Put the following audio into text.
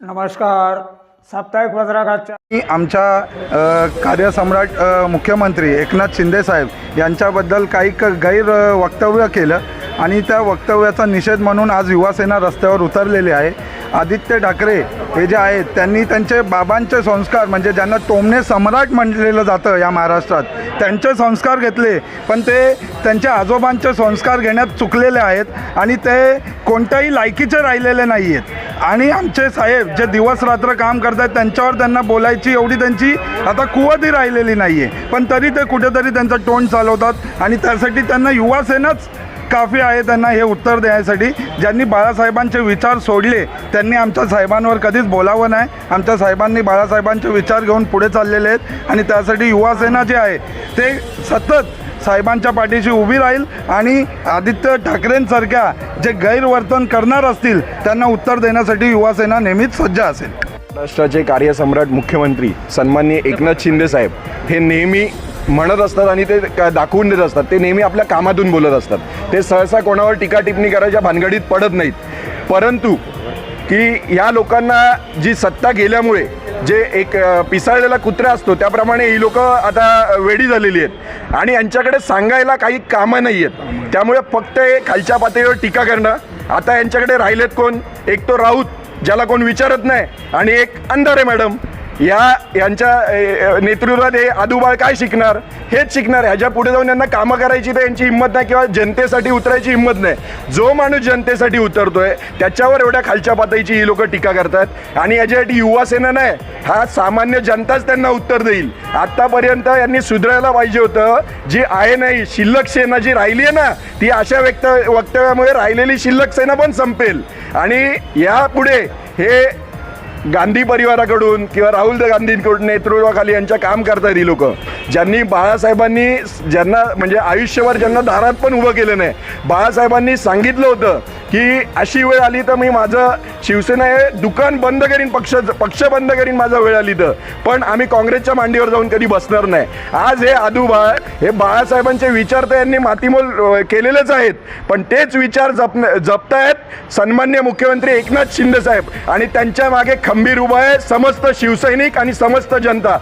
नमस्कार. साप्ताहिक पत्रकाच्या मी आमच्या कार्यसम्राट मुख्यमंत्री एकनाथ शिंदे साहेब यांच्याबद्दल काही क गैर वक्तव्य केलं. आणि त्या वक्तव्याचा निषेध म्हणून आज युवासेना रस्त्यावर उतरलेली आहे. आदित्य ठाकरे हे जे आहेत त्यांनी त्यांचे बाबांचे संस्कार म्हणजे ज्यांना टोमणे सम्राट म्हटलेलं जातं या महाराष्ट्रात त्यांचे संस्कार घेतले. पण ते त्यांच्या आजोबांचे संस्कार घेण्यात चुकलेले आहेत आणि ते कोणत्याही लायकीचे राहिलेले नाही आहेत आणि आमचे साहेब जे दिवस रात्र काम करतात त्यांच्यावर त्यांना बोलायची एवढी त्यांची आता कुवतही राहिलेली नाही आहे पण तरी ते कुठेतरी त्यांचं तोंड चालवतात आणि त्यासाठी त्यांना युवासेनाच काफी आहे त्यांना हे उत्तर देण्यासाठी ज्यांनी बाळासाहेबांचे विचार सोडले त्यांनी आमच्या साहेबांवर कधीच बोलावं नाही. आमच्या साहेबांनी बाळासाहेबांचे विचार घेऊन पुढे चाललेले आहेत आणि त्यासाठी युवासेना जे आहे ते सतत साहेबांच्या पाठीशी उभी राहील आणि आदित्य ठाकरेंसारख्या जे गैरवर्तन करणार असतील त्यांना उत्तर देण्यासाठी युवासेना नेहमीच सज्ज असेल. महाराष्ट्राचे कार्यसम्राट मुख्यमंत्री सन्माननीय एकनाथ शिंदे साहेब हे नेहमी म्हणत असतात आणि ते दाखवून देत असतात. ते नेहमी आपल्या कामातून बोलत असतात. ते सहसा कोणावर टीका टिप्पणी करायच्या भानगडीत पडत नाहीत. परंतु की या लोकांना जी सत्ता गेल्यामुळे जे एक पिसाळलेला कुत्रा असतो त्याप्रमाणे ही लोक आता वेडी झालेली आहेत. आणि यांच्याकडे सांगायला काही कामं नाही आहेत त्यामुळे फक्त हे खालच्या पातळीवर टीका करणं. आता यांच्याकडे राहिलेत कोण? एक तो राऊत ज्याला कोण विचारत नाही. आणि एक अंधारे मॅडम या यांच्या नेतृत्वात हे आदुबाळ काय शिकणार? हेच शिकणार. ह्याच्या पुढे जाऊन यांना कामं करायची तर यांची हिंमत नाही किंवा जनतेसाठी उतरायची हिंमत नाही. जो माणूस जनतेसाठी उतरतोय त्याच्यावर एवढ्या खालच्या पातळीची ही लोक टीका करतात. आणि याच्यासाठी युवा सेना नाही हा सामान्य जनताच त्यांना उत्तर देईल. आत्तापर्यंत यांनी सुधारायला पाहिजे होतं. जी आहे नाही शिल्लक सेना जी राहिली आहे ना ती अशा व्यक्त वक्तव्यामुळे राहिलेली शिल्लक सेना पण संपेल. आणि यापुढे हे गांधी परिवाराकडून किंवा राहुल गांधींकडून नेतृत्वाखाली यांच्या काम करतात ही लोक. ज्यांनी बाळासाहेबांनी ज्यांना म्हणजे आयुष्यभर ज्यांना दारात पण उभं केलं नाही बाळासाहेबांनी सांगितलं होतं की अशी वेळ आली तर मी माझं शिवसेना हे दुकान बंद करीन पक्ष पक्ष बंद करीन माझा वेळ आली तर. पण आम्ही काँग्रेसच्या मांडीवर जाऊन कधी बसणार नाही. आज हे आदूबाळ हे बाळासाहेबांचे विचार तर यांनी मातीमोल केलेलेच आहेत. पण तेच विचार जपन जपतायत सन्मान्य मुख्यमंत्री एकनाथ शिंदे साहेब आणि त्यांच्या मागे खंबीर उभा आहे समस्त शिवसैनिक आणि समस्त जनता.